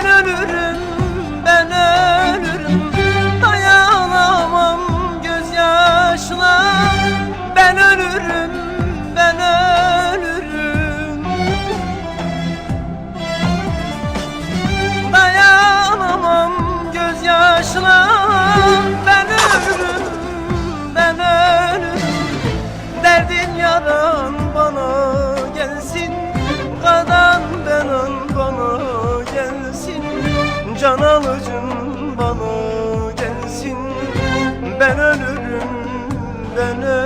Ben ölürüm, ben ölürüm. Dayanamam gözyaşına. Ben ölürüm, ben ölürüm. Dayanamam gözyaşına Can alıcım bana gelsin. Ben ölürüm ben ölürüm